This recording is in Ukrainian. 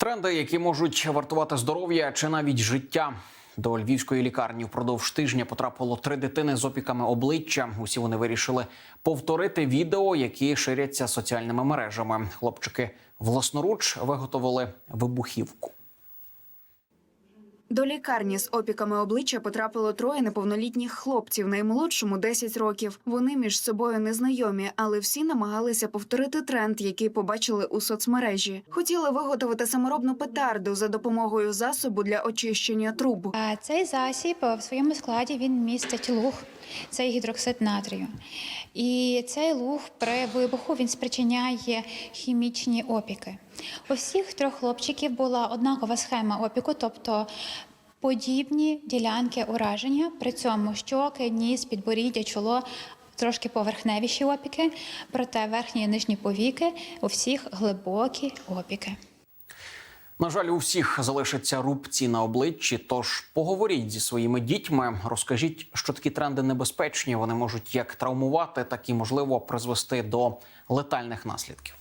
Тренди, які можуть вартувати здоров'я чи навіть життя. До львівської лікарні впродовж тижня потрапило три дитини з опіками обличчя. Усі вони вирішили повторити відео, які ширяться соціальними мережами. Хлопчики власноруч виготовили вибухівку. До лікарні з опіками обличчя потрапило троє неповнолітніх хлопців, наймолодшому 10 років. Вони між собою незнайомі, але всі намагалися повторити тренд, який побачили у соцмережі. Хотіли виготовити саморобну петарду за допомогою засобу для очищення труб. Цей засіб в своєму складі він містить луг, це гідроксид натрію. І цей луг при вибуху він спричиняє хімічні опіки. У всіх трьох хлопчиків була однакова схема опіку, тобто подібні ділянки ураження. При цьому щоки, ніс, підборіддя, чоло. Трошки поверхневіші опіки, проте верхні і нижні повіки у всіх глибокі опіки. На жаль, у всіх залишаться рубці на обличчі. Тож поговоріть зі своїми дітьми, розкажіть, що такі тренди небезпечні. Вони можуть як травмувати, так і можливо призвести до летальних наслідків.